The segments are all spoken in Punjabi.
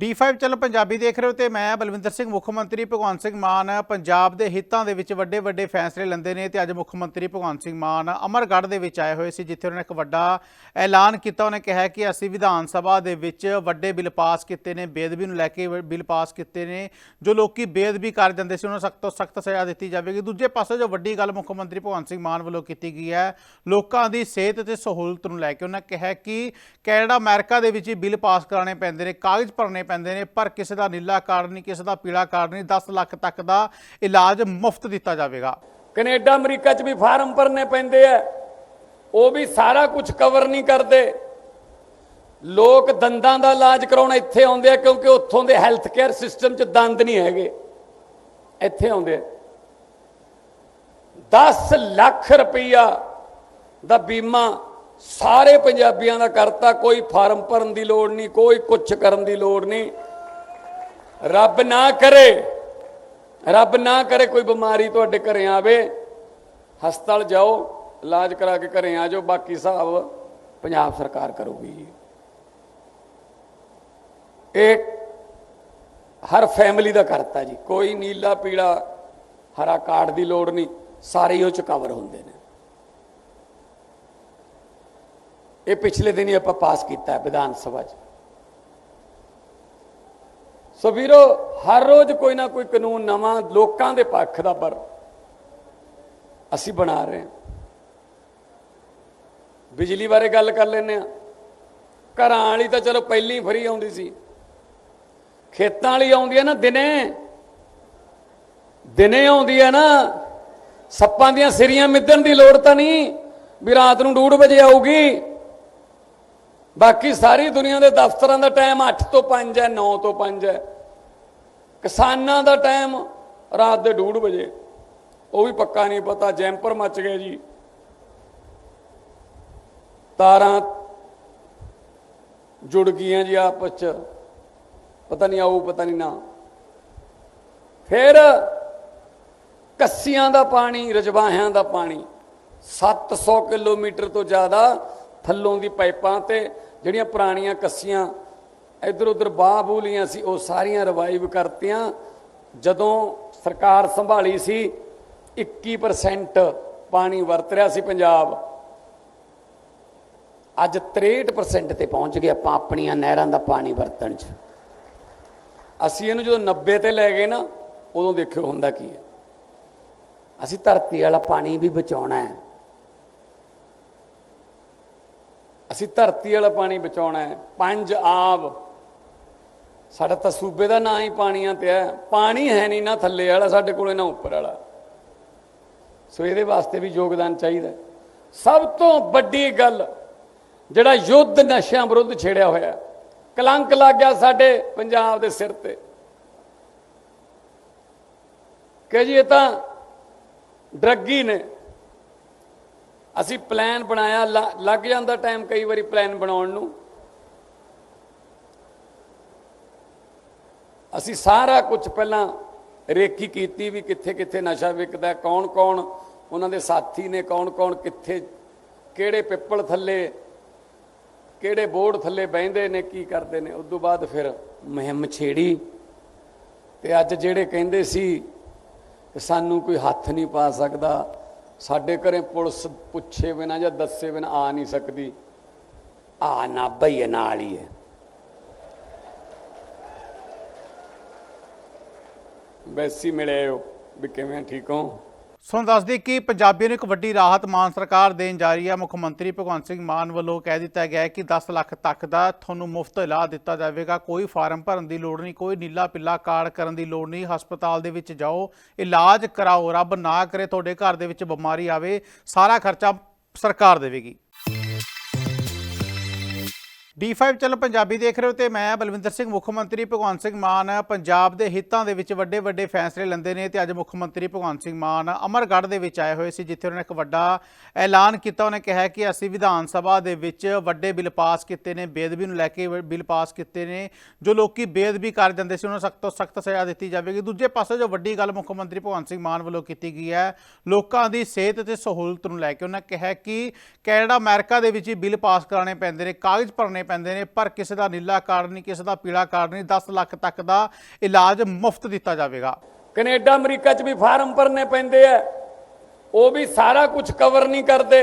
D5 ਚੈਨਲ ਪੰਜਾਬੀ ਦੇਖ ਰਹੇ ਹੋ ਤੇ ਮੈਂ ਬਲਵਿੰਦਰ ਸਿੰਘ, ਮੁੱਖ ਮੰਤਰੀ ਭਗਵੰਤ ਸਿੰਘ ਮਾਨ, ਪੰਜਾਬ ਦੇ ਹਿੱਤਾਂ ਦੇ ਵਿੱਚ ਵੱਡੇ ਵੱਡੇ ਫੈਸਲੇ ਲੈਂਦੇ ਨੇ ਤੇ ਅੱਜ ਮੁੱਖ ਮੰਤਰੀ ਭਗਵੰਤ ਸਿੰਘ ਮਾਨ ਅਮਰਗੜ੍ਹ ਦੇ ਵਿੱਚ ਆਏ ਹੋਏ ਸੀ, ਜਿੱਥੇ ਉਹਨਾਂ ਨੇ ਇੱਕ ਵੱਡਾ ਐਲਾਨ ਕੀਤਾ। ਉਹਨੇ ਕਿਹਾ ਕਿ ਅਸੀਂ ਵਿਧਾਨ ਸਭਾ ਦੇ ਵਿੱਚ ਵੱਡੇ ਬਿੱਲ ਪਾਸ ਕੀਤੇ ਨੇ, ਬੇਅਦਬੀ ਨੂੰ ਲੈ ਕੇ ਬਿੱਲ ਪਾਸ ਕੀਤੇ ਨੇ। ਜੋ ਲੋਕੀ ਬੇਅਦਬੀ ਕਰ ਜਾਂਦੇ ਸੀ, ਉਹਨਾਂ ਨੂੰ ਸਖਤ ਤੋਂ ਸਖਤ ਸਜ਼ਾ ਦਿੱਤੀ ਜਾਵੇਗੀ। ਦੂਜੇ ਪਾਸੇ ਜੋ ਵੱਡੀ ਗੱਲ ਮੁੱਖ ਮੰਤਰੀ ਭਗਵੰਤ ਸਿੰਘ ਮਾਨ ਵੱਲੋਂ ਕੀਤੀ ਗਈ ਹੈ, ਲੋਕਾਂ ਦੀ ਸਿਹਤ ਤੇ ਸਹੂਲਤ ਨੂੰ ਲੈ ਕੇ ਉਹਨਾਂ ਕਿਹਾ ਕਿ ਕੈਨੇਡਾ, ਅਮਰੀਕਾ ਦੇ ਵਿੱਚ ਹੀ ਬਿੱਲ ਪਾਸ ਕਰਾਉਣੇ ਪੈਂਦੇ ਨੇ, ਕਾਗਜ਼ ਭਰਨੇ ਪੈਂਦੇ ਨੇ, ਪਰ ਕਿਸੇ ਦਾ ਨੀਲਾ ਕਾਰਡ ਨਹੀਂ, ਕਿਸੇ ਦਾ ਪੀਲਾ ਕਾਰਡ ਨਹੀਂ 10 ਲੱਖ ਤੱਕ ਦਾ ਇਲਾਜ ਮੁਫਤ ਦਿੱਤਾ ਜਾਵੇਗਾ। ਕੈਨੇਡਾ, ਅਮਰੀਕਾ 'ਚ ਵੀ ਫਾਰਮ ਭਰਨੇ ਪੈਂਦੇ ਆ। ਉਹ ਵੀ ਸਾਰਾ ਕੁਝ ਕਵਰ ਨਹੀਂ ਕਰਦੇ। ਲੋਕ ਦੰਦਾਂ ਦਾ ਇਲਾਜ ਕਰਾਉਣਾ ਇੱਥੇ ਆਉਂਦੇ ਆ, ਕਿਉਂਕਿ ਉੱਥੋਂ ਦੇ ਹੈਲਥ ਕੇਅਰ ਸਿਸਟਮ 'ਚ ਦੰਦ ਨਹੀਂ ਹੈਗੇ। ਇੱਥੇ ਆਉਂਦੇ ਆ। 10 ਲੱਖ ਰੁਪਈਆ ਦਾ ਬੀਮਾ ਸਾਰੇ ਪੰਜਾਬੀਆਂ ਦਾ ਕਰਤਾ, ਕੋਈ ਫਾਰਮ ਭਰਨ ਦੀ ਲੋੜ ਨਹੀਂ, ਕੋਈ ਕੁਛ ਕਰਨ ਦੀ ਲੋੜ ਨਹੀਂ। ਰੱਬ ਨਾ ਕਰੇ, ਰੱਬ ਨਾ ਕਰੇ ਕੋਈ ਬਿਮਾਰੀ ਤੁਹਾਡੇ ਘਰੇ ਆਵੇ, ਹਸਪਤਾਲ ਜਾਓ, ਇਲਾਜ ਕਰਾ ਕੇ ਘਰੇ ਆ ਜਾਓ, ਬਾਕੀ ਹਿਸਾਬ ਪੰਜਾਬ ਸਰਕਾਰ ਕਰੂਗੀ। ਜੀ ਇਹ ਹਰ ਫੈਮਿਲੀ ਦਾ ਕਰਤਾ ਜੀ, ਕੋਈ ਨੀਲਾ ਪੀਲਾ ਹਰਾ ਕਾਰਡ ਦੀ ਲੋੜ ਨਹੀਂ, ਸਾਰੇ ਹੀ ਉਹ ਚ ਕਵਰ ਹੁੰਦੇ ਨੇ। ਇਹ ਪਿਛਲੇ ਦਿਨ ਹੀ ਆਪਾਂ ਪਾਸ ਕੀਤਾ ਹੈ ਵਿਧਾਨ ਸਭਾ 'ਚ। ਸੋ ਵੀਰੋ, ਹਰ ਰੋਜ਼ ਕੋਈ ਨਾ ਕੋਈ ਕਾਨੂੰਨ ਨਵਾਂ ਲੋਕਾਂ ਦੇ ਪੱਖ ਦਾ ਪਰ ਅਸੀਂ ਬਣਾ ਰਹੇ ਹਾਂ। ਬਿਜਲੀ ਬਾਰੇ ਗੱਲ ਕਰ ਲੈਨੇ ਆ ਘਰਾਂ ਵਾਲੀ ਤਾਂ ਚਲੋ ਪਹਿਲੀ ਫਰੀ ਆਉਂਦੀ ਸੀ। ਖੇਤਾਂ ਵਾਲੀ ਆਉਂਦੀ ਹੈ ਨਾ ਦਿਨੇ। ਦਿਨੇ ਆਉਂਦੀ ਹੈ ਨਾ। ਸੱਪਾਂ ਦੀਆਂ ਸਿਰੀਆਂ ਮਿੱਧਣ ਦੀ ਲੋੜ ਤਾਂ ਨਹੀਂ ਵੀ ਰਾਤ ਨੂੰ 2:30 ਵਜੇ ਆਊਗੀ। ਬਾਕੀ ਸਾਰੀ ਦੁਨੀਆ ਦੇ ਦਫ਼ਤਰਾਂ ਦਾ ਟਾਈਮ 8 ਤੋਂ 5 ਹੈ 9 ਤੋਂ 5 ਹੈ। ਕਿਸਾਨਾਂ ਦਾ ਟਾਈਮ ਰਾਤ ਦੇ 2:30 ਵਜੇ। ਉਹ ਵੀ ਪੱਕਾ ਨਹੀਂ ਪਤਾ, ਜੈਂਪਰ ਮੱਚ ਗਏ ਜੀ। ਤਾਰਾਂ ਜੁੜ ਗਈਆਂ ਜੀ ਆਪਸ ਚ। ਪਤਾ ਨਹੀਂ ਆਊ, ਪਤਾ ਨਹੀਂ ਨਾ। ਫਿਰ ਕੱਸੀਆਂ ਦਾ ਪਾਣੀ, ਰਜਵਾਹਿਆਂ ਦਾ ਪਾਣੀ। 700 ਕਿਲੋਮੀਟਰ ਤੋਂ ਜ਼ਿਆਦਾ ਥੱਲੋਂ ਦੀ ਪਾਈਪਾਂ ਤੇ ਜਿਹੜੀਆਂ ਪੁਰਾਣੀਆਂ ਕੱਸੀਆਂ ਇੱਧਰ ਉੱਧਰ ਬਾਹ ਬੂਲੀਆਂ ਸੀ, ਉਹ ਸਾਰੀਆਂ ਰਿਵਾਈਵ ਕਰਤੀਆਂ। ਜਦੋਂ ਸਰਕਾਰ ਸੰਭਾਲੀ ਸੀ 21% ਪਾਣੀ ਵਰਤ ਰਿਹਾ ਸੀ ਪੰਜਾਬ। ਅੱਜ 63% ਤੇ ਪਹੁੰਚ ਗਏ ਆਪਾਂ ਆਪਣੀਆਂ ਨਹਿਰਾਂ ਦਾ ਪਾਣੀ ਵਰਤਣ 'ਚ। ਅਸੀਂ ਇਹਨੂੰ ਜਦੋਂ 90 ਤੇ ਲੈ ਗਏ ਨਾ, ਉਦੋਂ ਦੇਖਿਓ ਹੁੰਦਾ ਕੀ ਹੈ। ਅਸੀਂ ਧਰਤੀ ਵਾਲਾ ਪਾਣੀ ਵੀ ਬਚਾਉਣਾ ਹੈ। ਅਸੀਂ ਧਰਤੀ ਵਾਲਾ ਪਾਣੀ ਬਚਾਉਣਾ ਹੈ। ਪੰਜ ਆਬ ਸਾਡਾ ਤਾਂ ਸੂਬੇ ਦਾ ਨਾਂ ਹੀ ਪਾਣੀਆਂ ਤੇ ਹੈ। ਪਾਣੀ ਹੈ ਨਹੀਂ ਨਾ ਥੱਲੇ ਵਾਲਾ, ਸਾਡੇ ਕੋਲੇ ਨਾ ਉੱਪਰ ਵਾਲਾ। ਸੋ ਇਹਦੇ ਵਾਸਤੇ ਵੀ ਯੋਗਦਾਨ ਚਾਹੀਦਾ ਸਭ ਤੋਂ ਵੱਡੀ ਗੱਲ, ਜਿਹੜਾ ਯੁੱਧ ਨਸ਼ਿਆਂ ਵਿਰੁੱਧ ਛੇੜਿਆ ਹੋਇਆ ਕਲੰਕ ਲੱਗ ਗਿਆ ਸਾਡੇ ਪੰਜਾਬ ਦੇ ਸਿਰ ਤੇ। ਕਿ ਜੀ ਇਹ ਤਾਂ ਡਰੱਗੀ ਨੇ। ਅਸੀਂ ਪਲਾਨ ਬਣਾਇਆ, ਲ- ਲੱਗ ਜਾਂਦਾ ਟਾਈਮ ਕਈ ਵਾਰੀ ਪਲਾਨ ਬਣਾਉਣ ਨੂੰ। ਅਸੀਂ ਸਾਰਾ ਕੁਝ ਪਹਿਲਾਂ ਰੇਖੀ ਕੀਤੀ ਵੀ ਕਿੱਥੇ ਕਿੱਥੇ ਨਸ਼ਾ ਵਿਕਦਾ ਕੌਣ ਕੌਣ ਉਹਨਾਂ ਦੇ ਸਾਥੀ ਨੇ, ਕੌਣ ਕੌਣ ਕਿੱਥੇ, ਕਿਹੜੇ ਪਿੱਪਲ ਥੱਲੇ, ਕਿਹੜੇ ਬੋਰਡ ਥੱਲੇ ਬਹਿੰਦੇ ਨੇ, ਕੀ ਕਰਦੇ ਨੇ। ਉਸ ਤੋਂ ਬਾਅਦ ਫਿਰ ਮੁਹਿੰਮ ਛੇੜੀ ਤੇ ਅੱਜ ਜਿਹੜੇ ਕਹਿੰਦੇ ਸੀ ਕਿ ਸਾਨੂੰ ਕੋਈ ਹੱਥ ਨਹੀਂ ਪਾ ਸਕਦਾ ਸਾਡੇ ਘਰੇ ਪੁਲਿਸ ਪੁੱਛੇ ਬਿਨਾ ਜਾਂ ਦੱਸੇ ਬਿਨਾ ਆ ਨਹੀਂ ਸਕਦੀ। ਆ ਨਾ ਬਈ ਨਾਲ ਹੀ ਹੈ। ਵੈਸੀ ਮਿਲੇ ਹੋ ਵੀ ਕਿਵੇਂ ਠੀਕ ਹੋ? ਸੋ ਦੱਸ ਕਿ ਪੰਜਾਬੀਆਂ ਨੂੰ ਇੱਕ ਵੱਡੀ ਰਾਹਤ ਮਾਨ ਸਰਕਾਰ ਦੇਣ ਜਾ ਰਹੀ ਹੈ। ਮੁੱਖ ਮੰਤਰੀ ਭਗਵੰਤ ਸਿੰਘ ਮਾਨ ਵੱਲੋਂ ਕਹਿ ਦਿੱਤਾ ਗਿਆ ਹੈ ਕਿ 10 ਲੱਖ ਤੱਕ ਦਾ ਤੁਹਾਨੂੰ ਮੁਫਤ ਇਲਾਜ ਦਿੱਤਾ ਜਾਵੇਗਾ। ਕੋਈ ਫਾਰਮ ਭਰਨ ਦੀ ਲੋੜ ਨਹੀਂ, ਕੋਈ ਨੀਲਾ ਪਿੱਲਾ ਕਾਰਡ ਕਰਨ ਦੀ ਲੋੜ ਨਹੀਂ। ਹਸਪਤਾਲ ਦੇ ਵਿੱਚ ਜਾਓ, ਇਲਾਜ ਕਰਾਓ, ਰੱਬ ਨਾ ਕਰੇ, ਤੁਹਾਡੇ ਘਰ ਦੇ ਵਿੱਚ ਬਿਮਾਰੀ ਆਵੇ, ਸਾਰਾ ਖਰਚਾ ਸਰਕਾਰ ਦੇਵੇਗੀ। D5 ਚੈਨਲ ਪੰਜਾਬੀ ਦੇਖ ਰਹੇ ਹੋ ਤੇ ਮੈਂ ਬਲਵਿੰਦਰ ਸਿੰਘ, ਮੁੱਖ ਮੰਤਰੀ ਭਗਵੰਤ ਸਿੰਘ ਮਾਨ, ਪੰਜਾਬ ਦੇ ਹਿੱਤਾਂ ਦੇ ਵਿੱਚ ਵੱਡੇ ਵੱਡੇ ਫੈਸਲੇ ਲੈਂਦੇ ਨੇ ਤੇ ਅੱਜ ਮੁੱਖ ਮੰਤਰੀ ਭਗਵੰਤ ਸਿੰਘ ਮਾਨ ਅਮਰਗੜ੍ਹ ਦੇ ਵਿੱਚ ਆਏ ਹੋਏ ਸੀ, ਜਿੱਥੇ ਉਹਨਾਂ ਨੇ ਇੱਕ ਵੱਡਾ ਐਲਾਨ ਕੀਤਾ। ਉਹਨੇ ਕਿਹਾ ਕਿ ਅਸੀਂ ਵਿਧਾਨ ਸਭਾ ਦੇ ਵਿੱਚ ਵੱਡੇ ਬਿੱਲ ਪਾਸ ਕੀਤੇ ਨੇ ਬੇਦਬੀ ਨੂੰ ਲੈ ਕੇ ਬਿੱਲ ਪਾਸ ਕੀਤੇ ਨੇ। ਜੋ ਲੋਕੀ ਬੇਅਦਬੀ ਕਰ ਜਾਂਦੇ ਸੀ, ਉਹਨਾਂ ਨੂੰ ਸਖਤ ਤੋਂ ਸਖਤ ਸਜ਼ਾ ਦਿੱਤੀ ਜਾਵੇਗੀ। ਦੂਜੇ ਪਾਸੇ ਜੋ ਵੱਡੀ ਗੱਲ ਮੁੱਖ ਮੰਤਰੀ ਭਗਵੰਤ ਸਿੰਘ ਮਾਨ ਵੱਲੋਂ ਕੀਤੀ ਗਈ ਹੈ, ਲੋਕਾਂ ਦੀ ਸਿਹਤ ਤੇ ਸਹੂਲਤ ਨੂੰ ਲੈ ਕੇ ਉਹਨਾਂ ਕਿਹਾ ਕਿ ਕੈਨੇਡਾ, ਅਮਰੀਕਾ ਦੇ ਵਿੱਚ ਹੀ ਬਿੱਲ ਪਾਸ ਕਰਾਉਣੇ ਪੈਂਦੇ ਨੇ, ਕਾਗਜ਼ ਭਰਨੇ ਪੈਂਦੇ ਨੇ, ਪਰ ਕਿਸੇ ਦਾ ਨੀਲਾ ਕਾਰਡ ਨਹੀਂ, ਕਿਸੇ ਦਾ ਪੀਲਾ ਕਾਰਡ ਨਹੀਂ 10 ਲੱਖ ਤੱਕ ਦਾ ਇਲਾਜ ਮੁਫਤ ਦਿੱਤਾ ਜਾਵੇਗਾ। ਕੈਨੇਡਾ, ਅਮਰੀਕਾ 'ਚ ਵੀ ਫਾਰਮ ਭਰਨੇ ਪੈਂਦੇ ਆ। ਉਹ ਵੀ ਸਾਰਾ ਕੁਝ ਕਵਰ ਨਹੀਂ ਕਰਦੇ।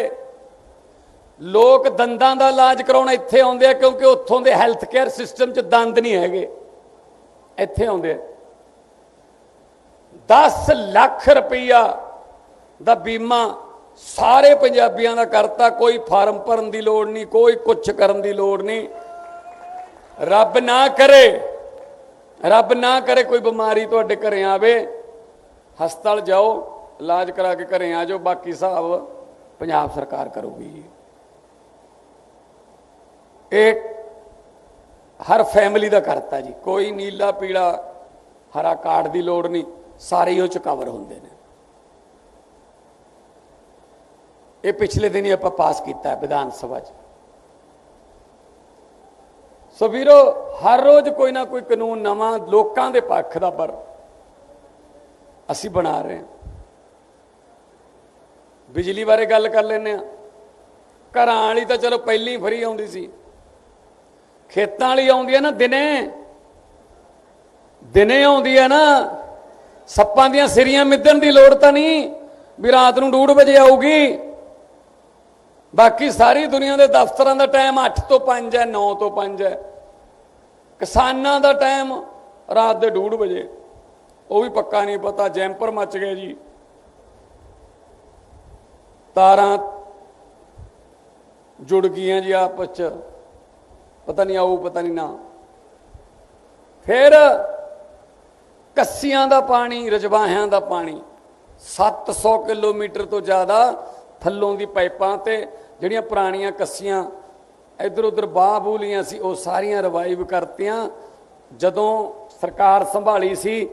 ਲੋਕ ਦੰਦਾਂ ਦਾ ਇਲਾਜ ਕਰਾਉਣਾ ਇੱਥੇ ਆਉਂਦੇ ਆ, ਕਿਉਂਕਿ ਉੱਥੋਂ ਦੇ ਹੈਲਥ ਕੇਅਰ ਸਿਸਟਮ 'ਚ ਦੰਦ ਨਹੀਂ ਹੈਗੇ। ਇੱਥੇ ਆਉਂਦੇ ਆ। 10 ਲੱਖ ਰੁਪਈਆ ਦਾ ਬੀਮਾ ਸਾਰੇ ਪੰਜਾਬੀਆਂ ਦਾ ਕਰਤਾ, ਕੋਈ ਫਾਰਮ ਭਰਨ ਦੀ ਲੋੜ ਨਹੀਂ, ਕੋਈ ਕੁਛ ਕਰਨ ਦੀ ਲੋੜ ਨਹੀਂ। ਰੱਬ ਨਾ ਕਰੇ, ਰੱਬ ਨਾ ਕਰੇ ਕੋਈ ਬਿਮਾਰੀ ਤੁਹਾਡੇ ਘਰੇ ਆਵੇ, ਹਸਪਤਾਲ ਜਾਓ, ਇਲਾਜ ਕਰਾ ਕੇ ਘਰੇ ਆ ਜਾਓ, ਬਾਕੀ ਹਿਸਾਬ ਪੰਜਾਬ ਸਰਕਾਰ ਕਰੂਗੀ। ਜੀ ਇਹ ਹਰ ਫੈਮਿਲੀ ਦਾ ਕਰਤਾ ਜੀ, ਕੋਈ ਨੀਲਾ ਪੀਲਾ ਹਰਾ ਕਾਰਡ ਦੀ ਲੋੜ ਨਹੀਂ, ਸਾਰੇ ਹੀ ਉਹ ਚ ਕਵਰ ਹੁੰਦੇ ਨੇ। ਇਹ ਪਿਛਲੇ ਦਿਨ ਹੀ ਆਪਾਂ ਪਾਸ ਕੀਤਾ ਵਿਧਾਨ ਸਭਾ 'ਚ। ਸੋ ਵੀਰੋ, ਹਰ ਰੋਜ਼ ਕੋਈ ਨਾ ਕੋਈ ਕਾਨੂੰਨ ਨਵਾਂ ਲੋਕਾਂ ਦੇ ਪੱਖ ਦਾ ਪਰ ਅਸੀਂ ਬਣਾ ਰਹੇ ਹਾਂ। ਬਿਜਲੀ ਬਾਰੇ ਗੱਲ ਕਰ ਲੈਨੇ ਆ ਘਰਾਂ ਵਾਲੀ ਤਾਂ ਚਲੋ ਪਹਿਲੀ ਫਰੀ ਆਉਂਦੀ ਸੀ। ਖੇਤਾਂ ਵਾਲੀ ਆਉਂਦੀ ਹੈ ਨਾ ਦਿਨੇ। ਦਿਨੇ ਆਉਂਦੀ ਹੈ ਨਾ। ਸੱਪਾਂ ਦੀਆਂ ਸਿਰੀਆਂ ਮਿੱਧਣ ਦੀ ਲੋੜ ਤਾਂ ਨਹੀਂ ਵੀ ਰਾਤ ਨੂੰ 2:30 ਵਜੇ ਆਊਗੀ। ਬਾਕੀ ਸਾਰੀ ਦੁਨੀਆ ਦੇ ਦਫ਼ਤਰਾਂ ਦਾ ਟਾਈਮ 8 ਤੋਂ 5 ਹੈ 9 ਤੋਂ 5 ਹੈ। ਕਿਸਾਨਾਂ ਦਾ ਟਾਈਮ ਰਾਤ ਦੇ 2:30 ਵਜੇ। ਉਹ ਵੀ ਪੱਕਾ ਨਹੀਂ ਪਤਾ, ਜੈਂਪਰ ਮੱਚ ਗਏ ਜੀ। ਤਾਰਾਂ ਜੁੜ ਗਈਆਂ ਜੀ ਆਪਸ ਚ। ਪਤਾ ਨਹੀਂ ਆਊ, ਪਤਾ ਨਹੀਂ ਨਾ। ਫਿਰ ਕੱਸੀਆਂ ਦਾ ਪਾਣੀ, ਰਜਵਾਹਿਆਂ ਦਾ ਪਾਣੀ। 700 ਕਿਲੋਮੀਟਰ ਤੋਂ ਜ਼ਿਆਦਾ ਥੱਲੋਂ ਦੀ ਪਾਈਪਾਂ ਤੇ ਜਿਹੜੀਆਂ ਪੁਰਾਣੀਆਂ ਕੱਸੀਆਂ ਇੱਧਰ ਉੱਧਰ ਬਾਹ ਬੂਲੀਆਂ ਸੀ, ਉਹ ਸਾਰੀਆਂ ਰਿਵਾਈਵ ਕਰਤੀਆਂ। ਜਦੋਂ ਸਰਕਾਰ ਸੰਭਾਲੀ ਸੀ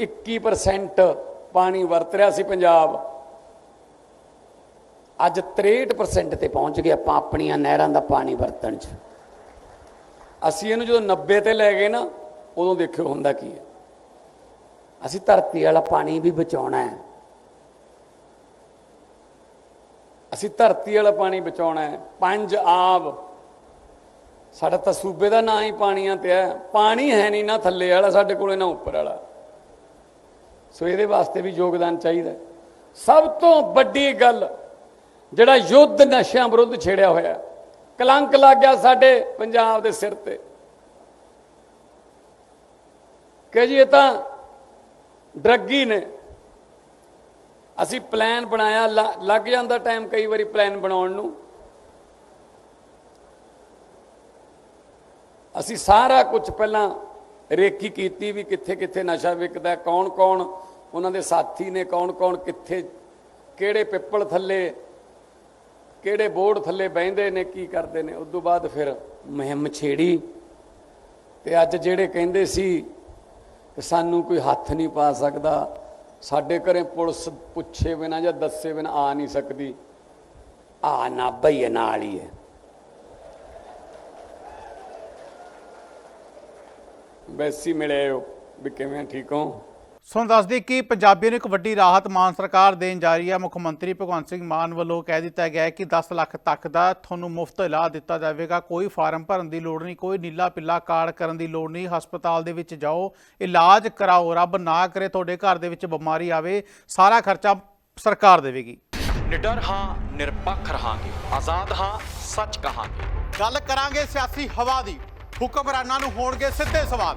21% ਪਾਣੀ ਵਰਤ ਰਿਹਾ ਸੀ ਪੰਜਾਬ। ਅੱਜ 63% ਤੇ ਪਹੁੰਚ ਗਏ ਆਪਾਂ ਆਪਣੀਆਂ ਨਹਿਰਾਂ ਦਾ ਪਾਣੀ ਵਰਤਣ 'ਚ। ਅਸੀਂ ਇਹਨੂੰ ਜਦੋਂ 90 ਤੇ ਲੈ ਗਏ ਨਾ, ਉਦੋਂ ਦੇਖਿਓ ਹੁੰਦਾ ਕੀ ਹੈ। ਅਸੀਂ ਧਰਤੀ ਵਾਲਾ ਪਾਣੀ ਵੀ ਬਚਾਉਣਾ ਹੈ। ਅਸੀਂ ਧਰਤੀ ਵਾਲਾ ਪਾਣੀ ਬਚਾਉਣਾ ਹੈ। ਪੰਜ ਆਬ ਸਾਡਾ ਤਾਂ ਸੂਬੇ ਦਾ ਨਾਂ ਹੀ ਪਾਣੀਆਂ ਤੇ ਹੈ। ਪਾਣੀ ਹੈ ਨਹੀਂ ਨਾ ਥੱਲੇ ਵਾਲਾ, ਸਾਡੇ ਕੋਲੇ ਨਾ ਉੱਪਰ ਵਾਲਾ। ਸੋ ਇਹਦੇ ਵਾਸਤੇ ਵੀ ਯੋਗਦਾਨ ਚਾਹੀਦਾ ਸਭ ਤੋਂ ਵੱਡੀ ਗੱਲ, ਜਿਹੜਾ ਯੁੱਧ ਨਸ਼ਿਆਂ ਵਿਰੁੱਧ ਛੇੜਿਆ ਹੋਇਆ ਕਲੰਕ ਲੱਗ ਗਿਆ ਸਾਡੇ ਪੰਜਾਬ ਦੇ ਸਿਰ ਤੇ। ਕਿ ਜੀ ਇਹ ਤਾਂ ਡਰੱਗੀ ਨੇ। ਅਸੀਂ ਪਲਾਨ ਬਣਾਇਆ, ਲ- ਲੱਗ ਜਾਂਦਾ ਟਾਈਮ ਕਈ ਵਾਰੀ ਪਲਾਨ ਬਣਾਉਣ ਨੂੰ। ਅਸੀਂ ਸਾਰਾ ਕੁਝ ਪਹਿਲਾਂ ਰੇਖੀ ਕੀਤੀ ਵੀ ਕਿੱਥੇ ਕਿੱਥੇ ਨਸ਼ਾ ਵਿਕਦਾ ਕੌਣ ਕੌਣ ਉਹਨਾਂ ਦੇ ਸਾਥੀ ਨੇ, ਕੌਣ ਕੌਣ ਕਿੱਥੇ, ਕਿਹੜੇ ਪਿੱਪਲ ਥੱਲੇ, ਕਿਹੜੇ ਬੋਰਡ ਥੱਲੇ ਬਹਿੰਦੇ ਨੇ, ਕੀ ਕਰਦੇ ਨੇ। ਉਸ ਤੋਂ ਬਾਅਦ ਫਿਰ ਮੁਹਿੰਮ ਛੇੜੀ ਤੇ ਅੱਜ ਜਿਹੜੇ ਕਹਿੰਦੇ ਸੀ ਕਿ ਸਾਨੂੰ ਕੋਈ ਹੱਥ ਨਹੀਂ ਪਾ ਸਕਦਾ ਸਾਡੇ ਘਰੇ ਪੁਲਿਸ ਪੁੱਛੇ ਬਿਨਾ ਜਾਂ ਦੱਸੇ ਬਿਨਾ ਆ ਨਹੀਂ ਸਕਦੀ। ਆ ਨਾ ਬਈ ਨਾਲ ਹੀ ਹੈ। ਵੈਸੀ ਮਿਲੇ ਹੋ ਵੀ ਕਿਵੇਂ ਠੀਕ ਹੋ? ਸੋ ਦੱਸਦੀ ਕਿ ਪੰਜਾਬੀਆਂ ਨੂੰ ਇੱਕ ਵੱਡੀ ਰਾਹਤ ਮਾਨ ਸਰਕਾਰ ਦੇਣ ਜਾ ਰਹੀ ਹੈ। ਮੁੱਖ ਮੰਤਰੀ ਭਗਵੰਤ ਸਿੰਘ ਮਾਨ ਵੱਲੋਂ ਕਹਿ ਦਿੱਤਾ ਗਿਆ ਹੈ ਕਿ 10 ਲੱਖ ਤੱਕ ਦਾ ਤੁਹਾਨੂੰ ਮੁਫਤ ਇਲਾਜ ਦਿੱਤਾ ਜਾਵੇਗਾ। ਕੋਈ ਫਾਰਮ ਭਰਨ ਦੀ ਲੋੜ ਨਹੀਂ ਕੋਈ ਨੀਲਾ ਪਿੱਲਾ ਕਾਰਡ ਕਰਨ ਦੀ ਲੋੜ ਨਹੀਂ। ਹਸਪਤਾਲ ਦੇ ਵਿੱਚ ਜਾਓ ਇਲਾਜ ਕਰਾਓ ਰੱਬ ਨਾ ਕਰੇ ਤੁਹਾਡੇ ਘਰ ਦੇ ਵਿੱਚ ਬਿਮਾਰੀ ਆਵੇ ਸਾਰਾ ਖਰਚਾ ਸਰਕਾਰ ਦੇਵੇਗੀ। ਨਿਡਰ ਹਾਂ ਨਿਰਪੱਖ ਰਹਾਂਗੇ। ਆਜ਼ਾਦ ਹਾਂ ਸੱਚ ਕਹਾਂਗੇ। ਗੱਲ ਕਰਾਂਗੇ ਸਿਆਸੀ ਹਵਾ ਦੀ। ਹੁਕਮਰਾਨਾਂ ਨੂੰ ਹੋਣਗੇ ਸਿੱਧੇ ਸਵਾਲ।